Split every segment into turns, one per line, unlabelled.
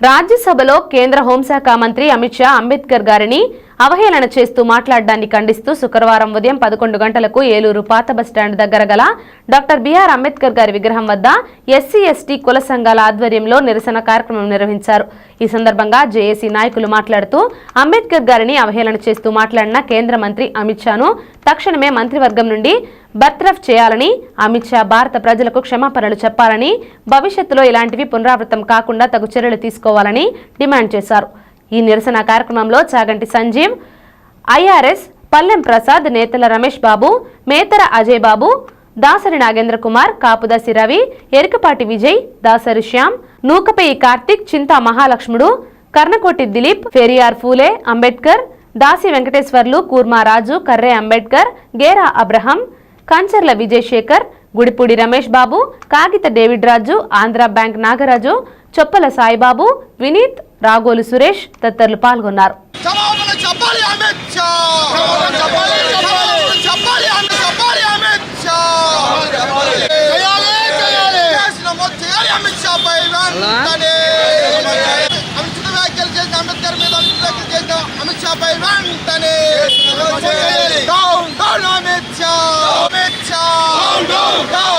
రాజ్యసభలో కేంద్ర హోంశాఖ మంత్రి అమిత్ షా అంబేద్కర్ గారిని అవహేళన చేస్తూ మాట్లాడడాన్ని ఖండిస్తూ శుక్రవారం ఉదయం పదకొండు గంటలకు ఏలూరు పాత బస్టాండ్ దగ్గర గల డాక్టర్ బిఆర్ అంబేద్కర్ గారి విగ్రహం వద్ద ఎస్సీ ఎస్టీ కుల సంఘాల ఆధ్వర్యంలో నిరసన కార్యక్రమం నిర్వహించారు. ఈ సందర్భంగా జేఏసీ నాయకులు మాట్లాడుతూ అంబేద్కర్ గారిని అవహేళన చేస్తూ మాట్లాడిన కేంద్ర మంత్రి అమిత్ షాను తక్షణమే మంత్రివర్గం నుండి బర్త్రఫ్ చేయాలని అమిత్ షా భారత ప్రజలకు క్షమాపణలు చెప్పాలని భవిష్యత్తులో ఇలాంటివి పునరావృతం కాకుండా తగు చర్యలు తీసుకోవాలని డిమాండ్ చేశారు. ఈ నిరసన కార్యక్రమంలో చాగంటి సంజీవ్ ఐఆర్ఎస్ పల్లెం ప్రసాద్ నేతల రమేష్ బాబు మేతర అజయ్ బాబు దాసరి నాగేంద్ర కుమార్ కాపుదాసి రవి ఎరికపాటి విజయ్ దాసరి శ్యామ్ నూకపేయి కార్తిక్ చింతా మహాలక్ష్ముడు కర్ణకోటి దిలీప్ ఫెరియార్ ఫూలే అంబేద్కర్ దాసి Venkateswarlu Kurmaraju Karre Ambedkar Gera Abraham Kancharla Vijayasekhar Gudipudi Ramesh Babu Kagitha David Raju Andhra bank Nagaraju Choppala Saibabu Vineeth Ragolu Suresh తదితరులు పాల్గొన్నారు.
అమిత్ అమిత్ షా. అమిత్ షా. వెంటనే. Down down Amit Amit down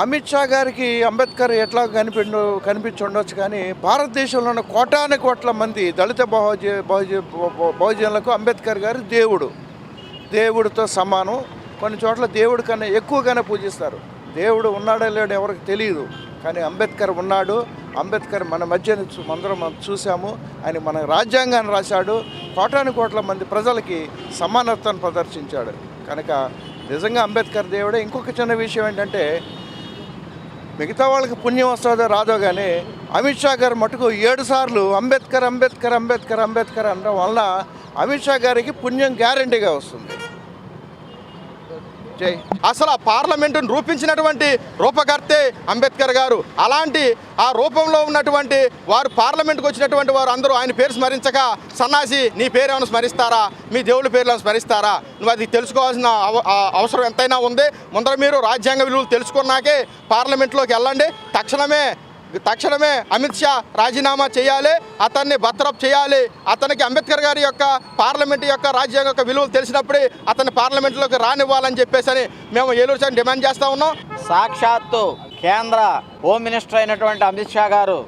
Amit Shah గారికి అంబేద్కర్ ఎట్లా కనిపిండు కనిపించి ఉండొచ్చు కానీ భారతదేశంలో ఉన్న కోటాను కోట్ల మంది దళిత బహుజ బహుజ బహుజనులకు అంబేద్కర్ గారు దేవుడు. దేవుడితో సమానం. కొన్ని చోట్ల దేవుడి కన్నా ఎక్కువగానే పూజిస్తారు. దేవుడు ఉన్నాడో లేడో ఎవరికి తెలియదు కానీ అంబేద్కర్ ఉన్నాడు. అంబేద్కర్ మన మధ్య అందరం మనం చూసాము ఆయన మన రాజ్యాంగాన్ని రాశాడు. కోటాను కోట్ల మంది ప్రజలకి సమానత్వాన్ని ప్రదర్శించాడు. కనుక నిజంగా అంబేద్కర్ దేవుడే. ఇంకొక చిన్న విషయం ఏంటంటే మిగతా వాళ్ళకి పుణ్యం వస్తుందో రాదో కానీ అమిత్ షా గారు మటుకు ఏడు సార్లు అంబేద్కర్ అంబేద్కర్ అంబేద్కర్ అంబేద్కర్ అనడం వలన అమిత్ షా గారికి పుణ్యం గ్యారంటీగా వస్తుంది. జై
అసలు ఆ పార్లమెంటును రూపించినటువంటి రూపకర్తే అంబేద్కర్ గారు అలాంటి ఆ రూపంలో ఉన్నటువంటి వారు పార్లమెంట్కి వచ్చినటువంటి వారు అందరూ ఆయన పేరు స్మరించక సన్నాసి నీ పేరు ఏమైనా స్మరిస్తారా? మీ దేవుడి పేర్లను స్మరిస్తారా? నువ్వు అది తెలుసుకోవాల్సిన అవ- అవసరం ఎంతైనా ఉంది. ముందర మీరు రాజ్యాంగ విలువలు తెలుసుకున్నాకే పార్లమెంట్లోకి వెళ్ళండి. తక్షణమే తక్షణమే అమిత్ షా రాజీనామా చేయాలి అతన్ని బర్తరఫ్ చేయాలి. అతనికి అంబేద్కర్ గారి యొక్క పార్లమెంట్ యొక్క రాజ్యాంగ యొక్క విలువలు తెలిసినప్పుడే అతన్ని పార్లమెంట్లోకి రానివ్వాలని చెప్పేసి మేము ఏలూరు సార్ డిమాండ్ చేస్తా ఉన్నాం.
సాక్షాత్తు కేంద్ర హోమ్ మినిస్టర్ అయినటువంటి అమిత్ షా గారు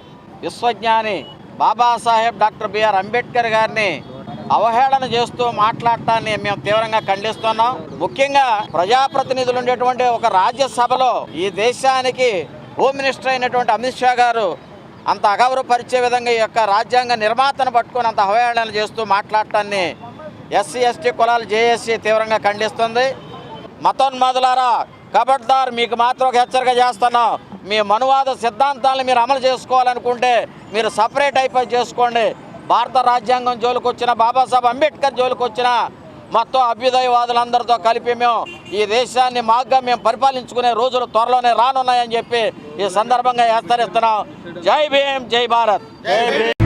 విశ్వజ్ఞాని Babasaheb doctor B R Ambedkar గారిని అవహేళన చేస్తూ మాట్లాడటాన్ని మేము తీవ్రంగా ఖండిస్తున్నాం. ముఖ్యంగా ప్రజాప్రతినిధులు ఉండేటువంటి ఒక రాజ్యసభలో ఈ దేశానికి హోమ్ మినిస్టర్ అయినటువంటి అమిత్ షా గారు అంత అగౌరవపరిచే విధంగా ఈ యొక్క రాజ్యాంగ నిర్మాతను పట్టుకొని అంత అవహేళన చేస్తూ మాట్లాడటాన్ని ఎస్సీ ఎస్టీ కులాలు జేఎస్సీ తీవ్రంగా ఖండిస్తుంది. మతోన్మాదులారా కబడ్దార్ మీకు మాత్రం ఒక హెచ్చరిక చేస్తున్నాం. మీ మనువాద సిద్ధాంతాలను మీరు అమలు చేసుకోవాలనుకుంటే మీరు సపరేట్ అయిపోయి చేసుకోండి. భారత రాజ్యాంగం జోలికి వచ్చిన బాబాసాహెబ్ అంబేద్కర్ జోలికి వచ్చిన మొత్తం అభ్యుదయవాదులందరితో కలిపి మేము ఈ దేశాన్ని మాగ్గా మేము పరిపాలించుకునే రోజులు త్వరలోనే రానున్నాయని చెప్పి ఈ సందర్భంగా హెచ్చరిస్తున్నాం. జై భీమ్ జై భారత్. జై భీమ్.